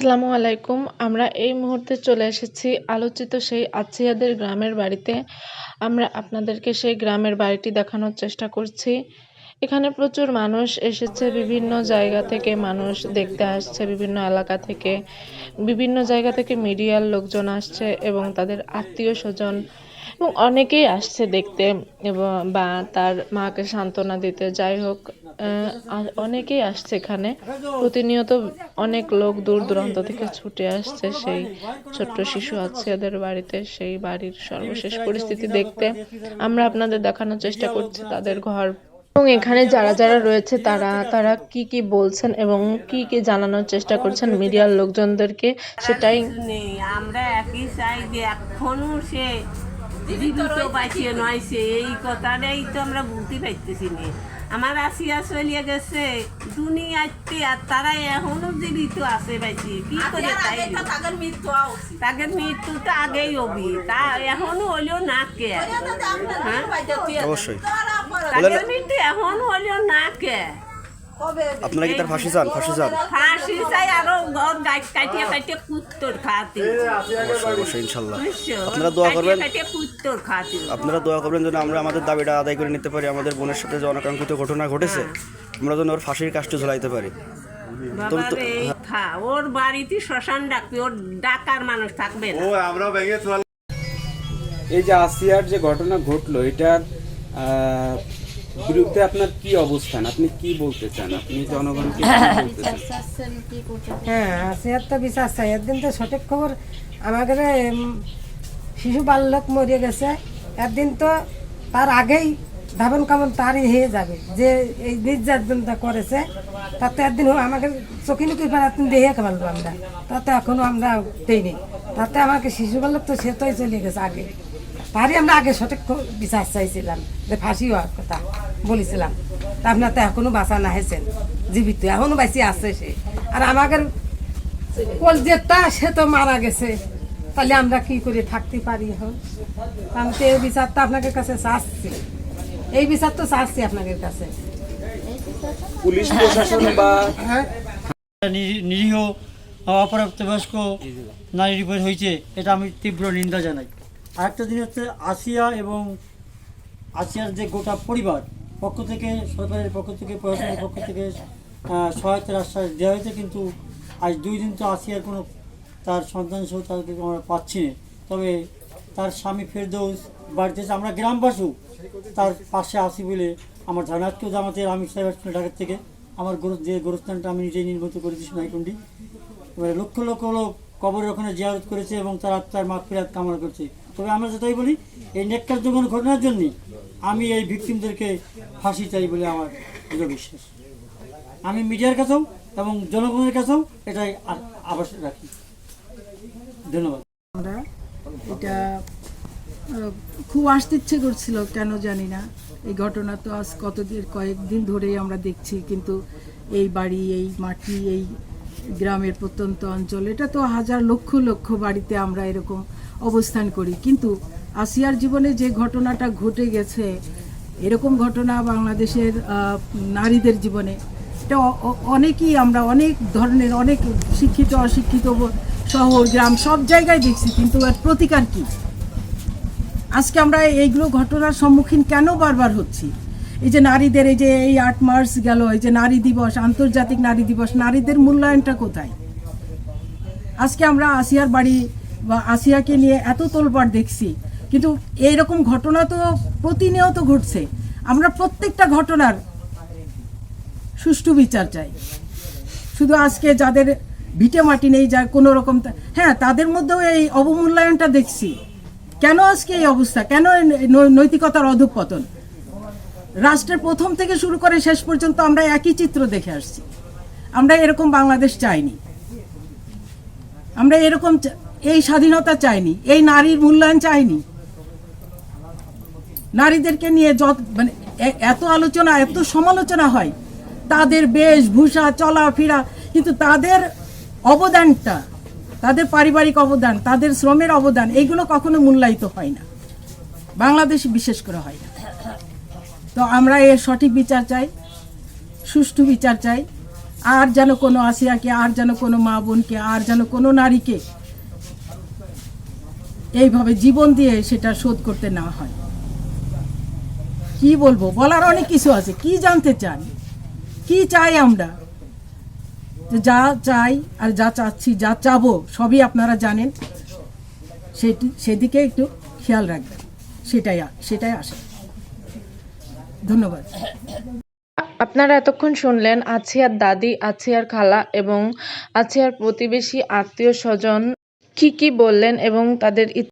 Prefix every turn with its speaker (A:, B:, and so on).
A: আসসালামু আলাইকুম। আমরা এই মুহূর্তে চলে এসেছি আলোচিত সেই আছিয়াদের গ্রামের বাড়িতে। আমরা আপনাদেরকে সেই গ্রামের বাড়িটি দেখানোর চেষ্টা করছি। এখানে প্রচুর মানুষ এসেছে, বিভিন্ন জায়গা থেকে মানুষ দেখতে আসছে, বিভিন্ন এলাকা থেকে, বিভিন্ন জায়গা থেকে মিডিয়ার লোকজন আসছে এবং তাদের আত্মীয় স্বজন এবং অনেকেই আসছে দেখতে এবং বা তার মাকে সান্ত্বনা দিতে, যাই হোক অনেকেই আসছে এখানে। প্রতিনিয়ত অনেক লোক দূর দূরান্ত থেকে ছুটে আসছে। সেই ছোট্ট শিশু আছে ওদের বাড়িতে, সেই বাড়ির সর্বশেষ পরিস্থিতি দেখতে আমরা আপনাদের দেখানোর চেষ্টা করছি তাদের ঘর। এবং এখানে যারা যারা রয়েছে, তারা তারা কি কি বলছেন এবং কি কি জানানোর চেষ্টা করছেন মিডিয়ার লোকজনদেরকে, সেটাই
B: নেই, আমরা একই চাই যে এখনও সে জীবিত বাঁচিয়ে নয় সে এই কথাটাই তো আমরা বুঝতে পারতেছি না। আমার আসিয়া চলিয়ে গেছে দুনিয়াতে আর তারা এখনও জীবিত আছে বাঁচিয়ে কি করে তাই তাদের মৃত্যু তো আগেই হবি। তা এখনও হলেও না কে? হ্যাঁ?
C: অবশ্যই।
B: তাদের মৃত্যু এখনও হলেও না কে?
C: আপনারা কি তার ফাঁসি চান? ফাঁসি চান?
B: ফাঁসি আরও ঘর গাছ কাটিয়ে কাটিয়ে কুত্তর খাতে
C: অবশ্যই অবশ্যই ইনশাল্লাহ। আপনারা দোয়া করবেন
B: কাটিয়ে কাটিয়ে কুত্তর খাতে
C: আপনারা দোয়া করবেন যেন আমরা আমাদের দাবিটা আদায় করে নিতে পারি আমাদের বোনের সাথে যে অনাকাঙ্ক্ষিত ঘটনা ঘটেছে আমরা যেন ওর ফাঁসির কাজটা ঝুলাইতে পারি।
B: ওর বাড়িতে শ্মশান ডাকবে ওর ডাকার মানুষ থাকবে না।
D: এই যে আসিয়ার যে ঘটনা ঘটলো এটার আহ, বিরুদ্ধে আপনার কি অবস্থান? আপনি কি বলতে চান? আপনি জনগণকে কি বলতে চান?
E: হ্যাঁ আসিয়ার তো বিশ্বাস চাই একদিন তো সঠিক খবর আমাদের শিশু বালক মরে গেছে। একদিন তো তার আগেই ধাবন কামন তারই হয়ে যাবে। যে এই নির্যাতনটা করেছে তাতে একদিন আমাকে চোখে মুখে একদিন দেখে ফেলব আমরা। তাতে এখনও আমরা দেইনি। তাতে আমাকে শিশু বালক তো সে তোই চলে গেছে আগে। তারই আমরা আগে সঠিক বিচার চাইছিলাম যে ফাঁসি হওয়ার কথা বলেছিলাম। তা আপনার তো এখনও বাঁচা না হয়েছেন জীবিত এখনও বেঁচে আছে সে। আর আমাদের কলজেরটা সে তো মারা গেছে। তাহলে আমরা কি করে থাকতে পারি এখন? আমি তো এই বিচারটা আপনাদের কাছে চাচ্ছি এই বিচার তো চাচ্ছি আপনাদের কাছে।
D: পুলিশ প্রশাসন বা
E: হ্যাঁ
F: নিরী- নিরীহ অপ্রাপ্তবয়স্ক নারীর উপর হয়েছে এটা আমি তীব্র নিন্দা জানাই। আরেকটা জিনিস হচ্ছে আসিয়া এবং আসিয়ার যে গোটা পরিবার পক্ষ থেকে, সরকারের পক্ষ থেকে, প্রশাসনের পক্ষ থেকে সহায়তার আশ্বাস দেওয়া হয়েছে, কিন্তু আজ দুই দিন তো আসিয়ার কোনো তার সন্তান সহ তাদেরকে আমরা পাচ্ছি না। তবে তার স্বামী ফেরদৌস বাড়িতে আমরা গ্রামবাসী, তার পাশে আসি বলে আমার ধারণা। আজকেও জামাতের আমি সাহেব ঢাকার থেকে। আমার গরু যে গোরস্থানটা আমি নিজেই নির্মিত করেছি সোনাইকুন্ডি এবারে লক্ষ লক্ষ লোক কবরের ওখানে জিয়ারত করেছে এবং তার আত্মার মাগ ফেরাত কামনা করছে। তবে আমরা যেটাই বলি, এই নেককার যখন ঘটনার জন্যই আমি এই ভিকটিমদেরকে ফাঁসি চাই বলে আমার দৃঢ় বিশ্বাস। আমি মিডিয়ার কাছেও এবং জনগণের কাছেও এটাই আবাস রাখি। ধন্যবাদ।
G: আমরা এটা খুব আসতে ইচ্ছে করছিল, কেন জানি না। এই ঘটনা তো আজ কতদিন, কয়েকদিন ধরেই আমরা দেখছি, কিন্তু এই বাড়ি, এই মাটি, এই গ্রামের প্রত্যন্ত অঞ্চল, এটা তো হাজার লক্ষ লক্ষ বাড়িতে আমরা এরকম অবস্থান করি। কিন্তু আসিয়ার জীবনে যে ঘটনাটা ঘটে গেছে, এরকম ঘটনা বাংলাদেশের নারীদের জীবনে, এটা অনেকেই আমরা অনেক ধরনের অনেক শিক্ষিত, অশিক্ষিত শহর গ্রাম সব জায়গায় দেখছি, কিন্তু এর প্রতিকার কি? আজকে আমরা এইগুলো ঘটনার সম্মুখীন কেন বারবার হচ্ছি? এই যে নারীদের এই যে এই আট মার্চ গেল, এই যে নারী দিবস, আন্তর্জাতিক নারী দিবস, নারীদের মূল্যায়নটা কোথায়? আজকে আমরা আসিয়ার বাড়ি বা আসিয়াকে নিয়ে এত তোলপাড় দেখছি, কিন্তু এইরকম ঘটনা তো প্রতিনিয়ত ঘটছে। আমরা প্রত্যেকটা ঘটনার সুষ্ঠু বিচার চাই। শুধু আজকে যাদের ভিটে মাটি নেই যার কোনো রকম হ্যাঁ তাদের মধ্যেও এই অবমূল্যায়নটা দেখছি। কেন আজকে এই অবস্থা? কেন নৈতিকতার অধঃপতন? রাষ্ট্রের প্রথম থেকে শুরু করে শেষ পর্যন্ত আমরা একই চিত্র দেখে আসছি। আমরা এরকম বাংলাদেশ চাইনি। আমরা এরকম এই স্বাধীনতা চাইনি, এই নারীর মূল্যায়ন চাইনি। নারীদেরকে নিয়ে যত মানে এত আলোচনা, এত সমালোচনা হয়। তাদের বেশভূষা চলাফেরা, কিন্তু তাদের অবদানটা, তাদের পারিবারিক অবদান, তাদের শ্রমের অবদান এইগুলো কখনো মূল্যায়িত হয় না। বাংলাদেশে বিশেষ করে হয় না। তো আমরা এর সঠিক বিচার চাই, সুষ্ঠু বিচার চাই। আর যেন কোনো আসিয়াকে, আর যেন কোনো মা বোনকে, আর যেন কোনো নারীকে এইভাবে জীবন দিয়ে সেটা শোধ করতে না হয়। কি বলব? বলার অনেক কিছু আছে। কি জানতে চান কি চাই আমরা? যে চাই আর যা চাচ্ছি, যা চাবো, সবই আপনারা জানেন। সেটি সেদিকে একটু খেয়াল রাখবেন। সেটাই সেটাই আসে। ধন্যবাদ।
A: আপনারা এতক্ষণ শুনলেন আছিয়ার দাদি, আছিয়ার খালা এবং আছিয়ার প্রতিবেশী, আত্মীয় স্বজন কি কি বললেন এবং তাদের